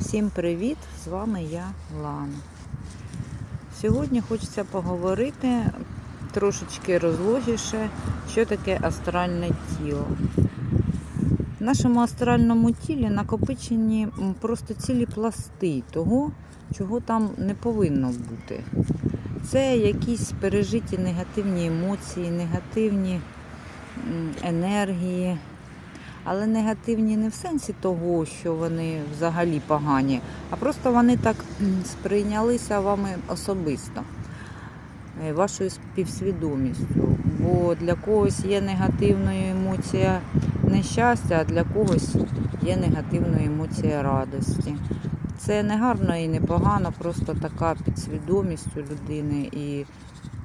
Всім привіт! З вами я Лана. Сьогодні хочеться поговорити трошечки розлогіше, що таке астральне тіло. В нашому астральному тілі накопичені просто цілі пласти того, чого там не повинно бути. Це якісь пережиті негативні емоції, негативні енергії. Але негативні не в сенсі того, що вони взагалі погані, а просто вони так сприйнялися вами особисто, е, вашою співсвідомістю. Бо для когось є негативною емоція нещастя, а для когось є негативною емоція радості. Це не гарно і не погано, просто така підсвідомість у людини і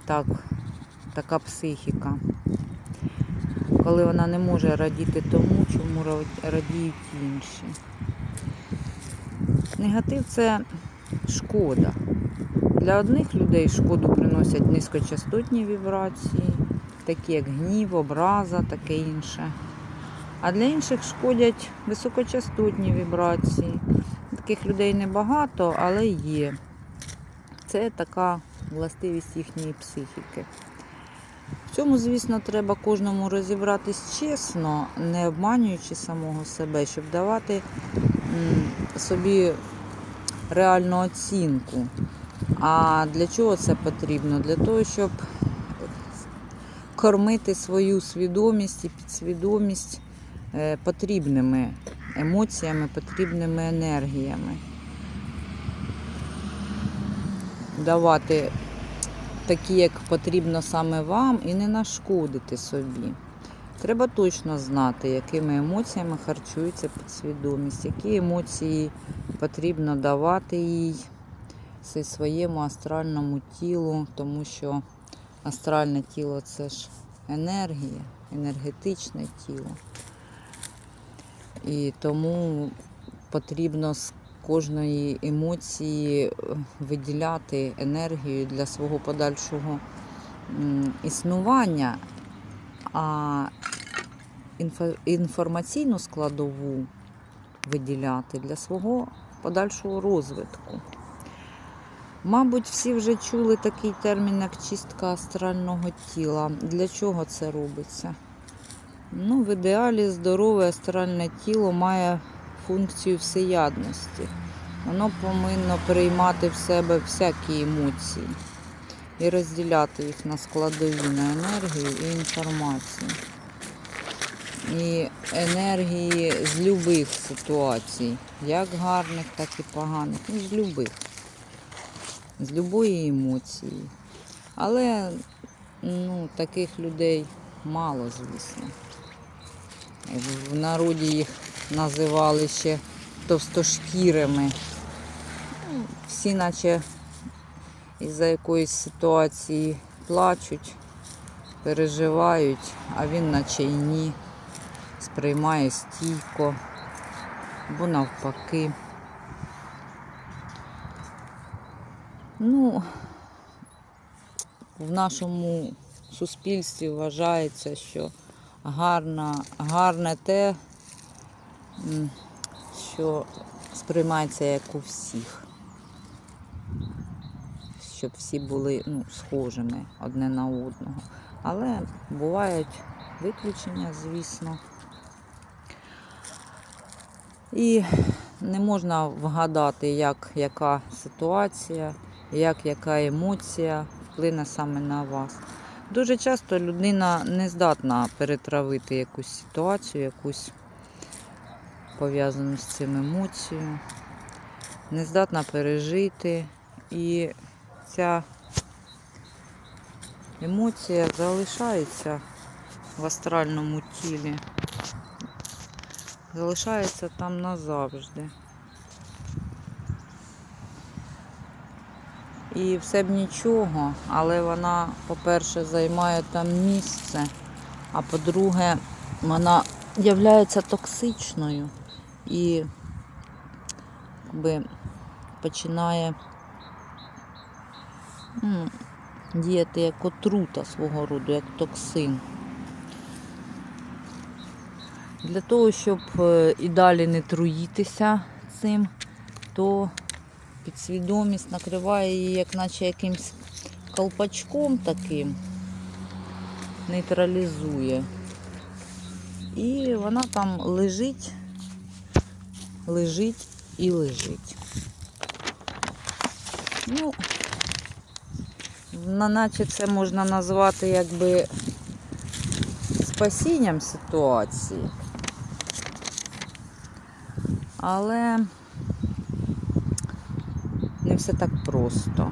так, така психіка коли вона не може радіти тому, чому радіють інші. Негатив це шкода. Для одних людей шкоду приносять низькочастотні вібрації, такі як гнів, образа, таке інше. А для інших шкодять високочастотні вібрації. Таких людей небагато, але є. Це така властивість їхньої психіки. Цьому, звісно, треба кожному розібратись чесно, не обманюючи самого себе, щоб давати собі реальну оцінку. А для чого це потрібно? Для того, щоб кормити свою свідомість і підсвідомість е, потрібними емоціями, потрібними енергіями. Давати такі, як потрібно саме вам, і не нашкодити собі. Треба точно знати, якими емоціями харчується підсвідомість, які емоції потрібно давати їй своєму астральному тілу, тому що астральне тіло це ж енергія, енергетичне тіло. І тому потрібно кожної емоції е, виділяти енергію для свого подальшого існування, а інформаційну складову виділяти для свого подальшого розвитку. Мабуть, всі вже чули такий термін, як чистка астрального тіла. Для чого це робиться? Ну, в ідеалі здорове астральне тіло має функцію всеядності. Воно повинно приймати в себе всякі емоції і розділяти їх на складові на енергію і інформацію. І енергії з любих ситуацій, як гарних, так і поганих, ну, з любих, з любої емоції. Але ну, таких людей мало, звісно. В народі їх називали ще товстошкірими. Ну, Всі наче із-за якоїсь ситуації плачуть, переживають, а він наче й ні, сприймає стійко, або навпаки. Ну, в нашому суспільстві вважається, що гарна, гарне те, що сприймається як у всіх. Щоб всі були ну, схожими одне на одного. Але бувають виключення, звісно. І не можна вгадати, як яка ситуація, як яка емоція вплине саме на вас. Дуже часто людина не здатна перетравити якусь ситуацію, якусь пов'язану з цим емоцією, не здатна пережити. І ця емоція залишається в астральному тілі, залишається там назавжди. І все б нічого, але вона, по-перше, займає там місце, а по-друге, вона являється токсичною і якби, починає м, діяти як отрута свого роду, як токсин. Для того, щоб е, і далі не труїтися цим, то підсвідомість накриває її, як наче якимсь колпачком таким, нейтралізує. І вона там лежить, лежить і лежить. Ну, наче це можна назвати якби спасінням ситуації. Але не все так просто.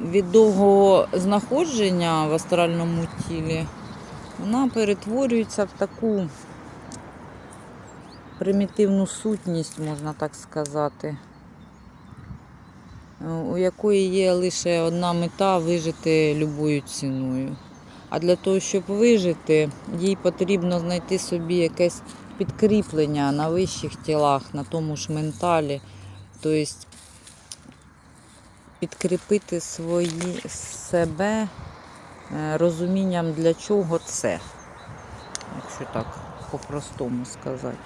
Від довгого знаходження в астральному тілі вона перетворюється в таку примітивну сутність, можна так сказати, у якої є лише одна мета вижити любою ціною. А для того, щоб вижити, їй потрібно знайти собі якесь підкріплення на вищих тілах, на тому ж менталі. Тобто підкріпити свої себе е, розумінням, для чого це, якщо так по-простому сказати.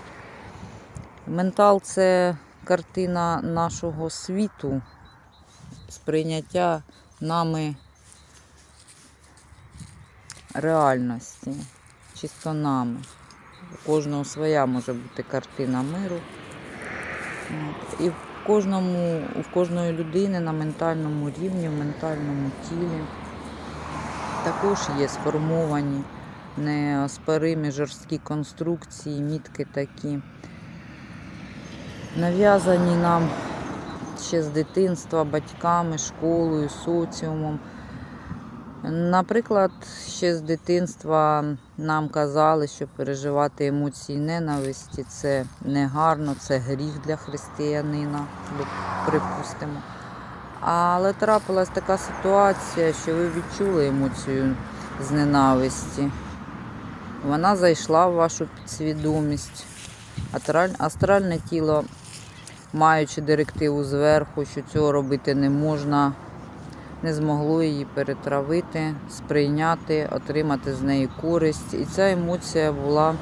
Ментал це картина нашого світу, сприйняття нами реальності, чисто нами. У кожного своя може бути картина миру. І в кожному, в кожної людини на ментальному рівні, в ментальному тілі також є сформовані неоспоримі жорсткі конструкції, мітки такі, нав'язані нам ще з дитинства батьками, школою, соціумом. Наприклад, ще з дитинства нам казали, що переживати емоції ненависті це негарно, це гріх для християнина, припустимо. Але трапилась така ситуація, що ви відчули емоцію з ненависті. Вона зайшла в вашу підсвідомість. Астральне тіло, маючи директиву зверху, що цього робити не можна, не змогло її перетравити, сприйняти, отримати з неї користь. І ця емоція була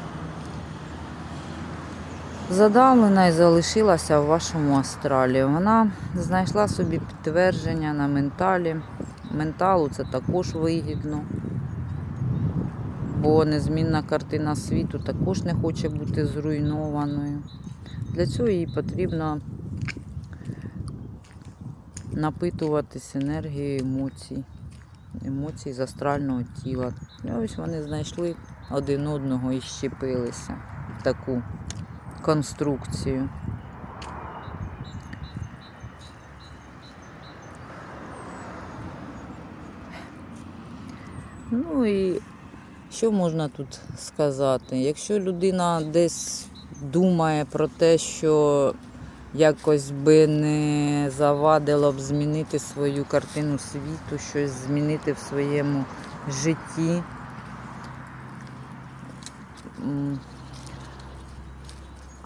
задавлена і залишилася в вашому астралі. Вона знайшла собі підтвердження на менталі. Менталу це також вигідно, бо незмінна картина світу також не хоче бути зруйнованою. Для цього їй потрібно напитуватись енергією емоцій, емоцій з астрального тіла. Ось вони знайшли один одного і щепилися в таку конструкцію. Ну і що можна тут сказати? Якщо людина десь думає про те, що якось би не завадило б змінити свою картину світу, щось змінити в своєму житті.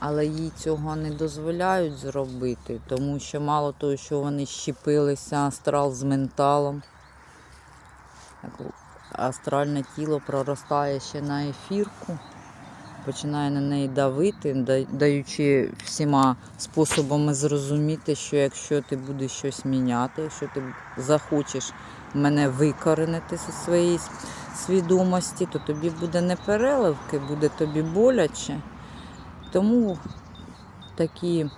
Але їй цього не дозволяють зробити, тому що мало того, що вони щепилися астрал з менталом. Астральне тіло проростає ще на ефірку, починає на неї давити, даючи всіма способами зрозуміти, що якщо ти будеш щось міняти, якщо ти захочеш мене викоренити зі своєї свідомості, то тобі буде не переливки, буде тобі боляче. Тому такі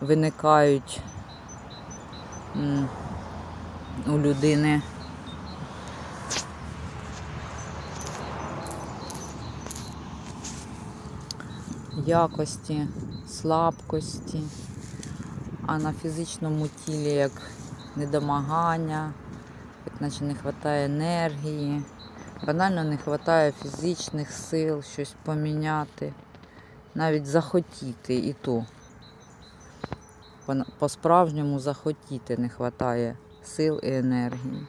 виникають у людини якості, слабкості, а на фізичному тілі як недомагання, як наче не вистачає енергії, банально не вистачає фізичних сил щось поміняти, навіть захотіти і то. По- По-справжньому захотіти не вистачає сил і енергії.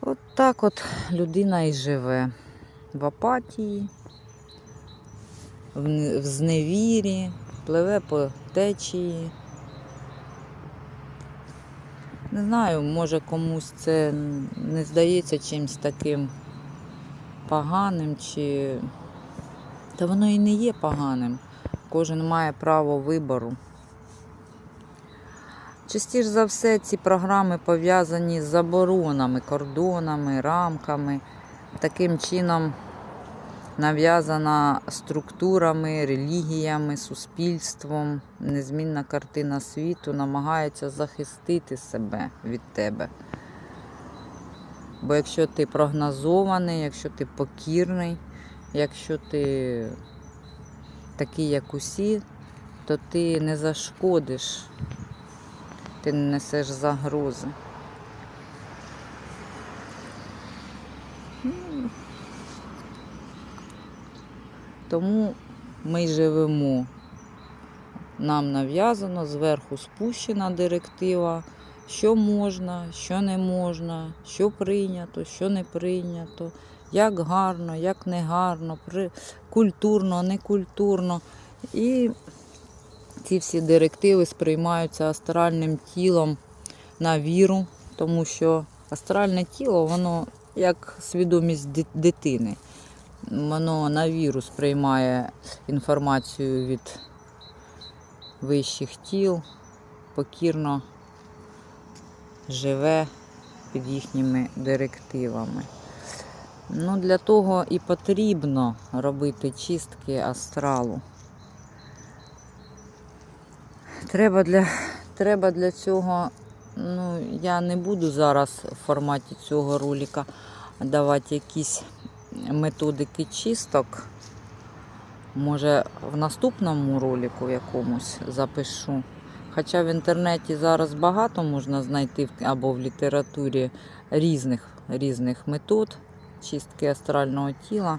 От так от людина і живе в апатії, в зневірі, пливе по течії. Не знаю, може комусь це не здається чимось таким поганим чи Та воно і не є поганим. Кожен має право вибору. Частіше за все, ці програми пов'язані з заборонами, кордонами, рамками. Таким чином нав'язана структурами, релігіями, суспільством. Незмінна картина світу намагається захистити себе від тебе. Бо якщо ти прогнозований, якщо ти покірний, якщо ти такий, як усі, то ти не зашкодиш, ти не несеш загрози. Тому ми й живемо. Нам нав'язано зверху спущена директива, що можна, що не можна, що прийнято, що не прийнято, як гарно, як не гарно, культурно, некультурно. І ці всі директиви сприймаються астральним тілом на віру, тому що астральне тіло, воно як свідомість дитини. Воно на віру сприймає інформацію від вищих тіл, покірно живе під їхніми директивами. Ну, для того і потрібно робити чистки астралу. Треба для, треба для цього, ну, я не буду зараз в форматі цього ролика давати якісь методики чисток. Може, в наступному ролику якомусь запишу. Хоча в інтернеті зараз багато можна знайти або в літературі різних, різних метод чистки астрального тіла.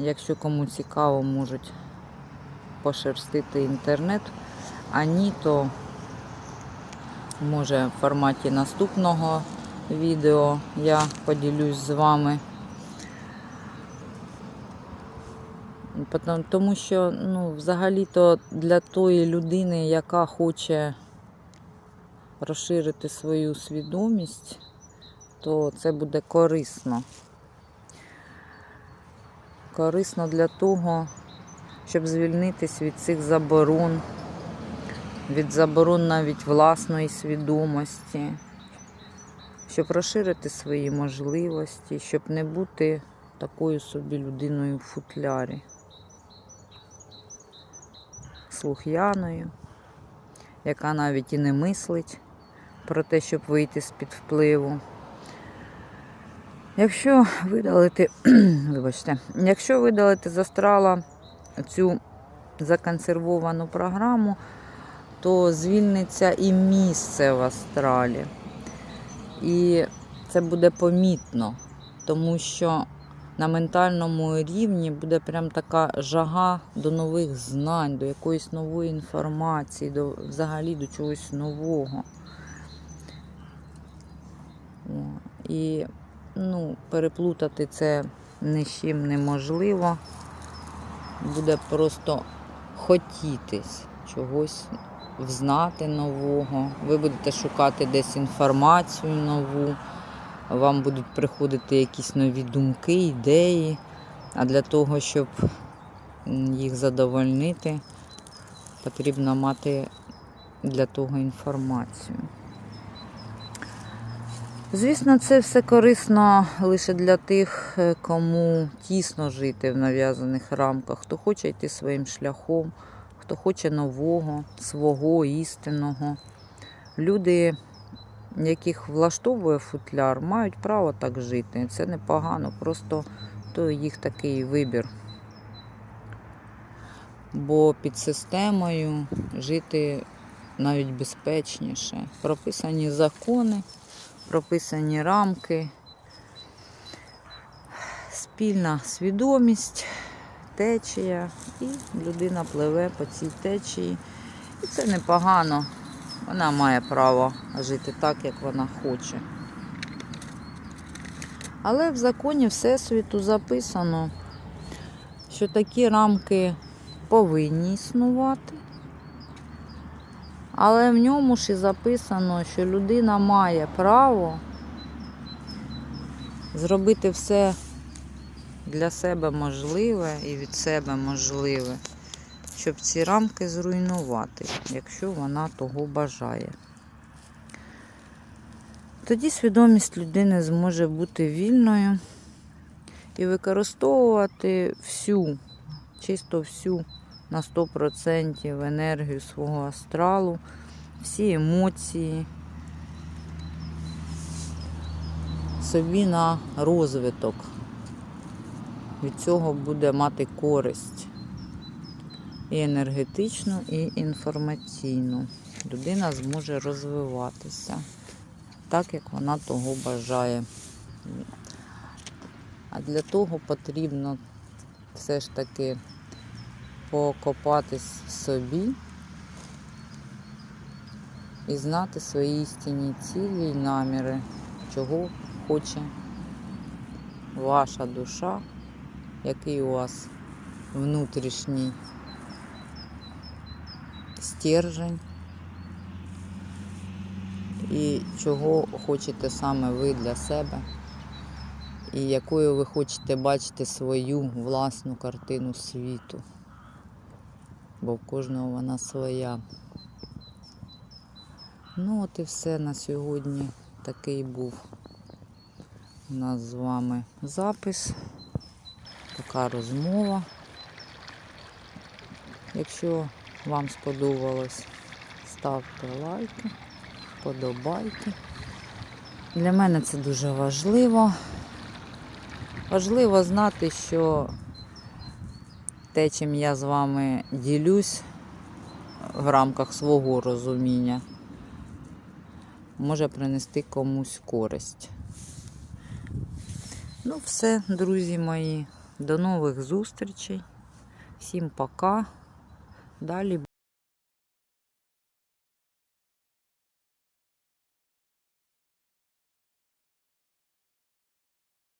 Якщо кому цікаво, можуть пошерстити інтернет. А ні, то може в форматі наступного відео я поділюсь з вами. Тому що ну, взагалі-то для тої людини, яка хоче розширити свою свідомість, то це буде корисно. Корисно для того, щоб звільнитись від цих заборон, від заборон навіть власної свідомості, щоб розширити свої можливості, щоб не бути такою собі людиною в футлярі слух'яною, яка навіть і не мислить про те, щоб вийти з-під впливу. Якщо видалити, вибачте, якщо видалити з астрала цю законсервовану програму, то звільниться і місце в астралі. І це буде помітно, тому що на ментальному рівні буде прям така жага до нових знань, до якоїсь нової інформації, до взагалі до чогось нового. І ну, переплутати це ні з чим неможливо. Буде просто хотітись чогось взнати нового. Ви будете шукати десь інформацію нову вам будуть приходити якісь нові думки, ідеї. А для того, щоб їх задовольнити, потрібно мати для того інформацію. Звісно, це все корисно лише для тих, е, кому тісно жити в нав'язаних рамках, хто хоче йти своїм шляхом, хто хоче нового, свого, істинного. Люди яких влаштовує футляр, мають право так жити. Це непогано, просто то їх такий вибір. Бо під системою жити навіть безпечніше. Прописані закони, прописані рамки, спільна свідомість, течія, і людина пливе по цій течії. І це непогано. Вона має право жити так, як вона хоче. Але в законі Всесвіту записано, що такі рамки повинні існувати. Але в ньому ж і записано, що людина має право зробити все для себе можливе і від себе можливе, щоб ці рамки зруйнувати, якщо вона того бажає. Тоді свідомість людини зможе бути вільною і використовувати всю, чисто всю на 100% енергію свого астралу, всі емоції собі на розвиток. Від цього буде мати користь і енергетичну, і інформаційну. Людина зможе розвиватися так, як вона того бажає. А для того потрібно все ж таки покопатись в собі і знати свої істинні цілі і наміри, чого хоче ваша душа, який у вас внутрішній стержень і чого хочете саме ви для себе, і якою ви хочете бачити свою власну картину світу. Бо в кожного вона своя. Ну от і все на сьогодні такий був у нас з вами запис, така розмова. Якщо вам сподобалось, ставте лайки, подобайки. Для мене це дуже важливо. Важливо знати, що те, чим я з вами ділюсь в рамках свого розуміння, може принести комусь користь. Ну, все, друзі мої. До нових зустрічей. Всім пока. Далі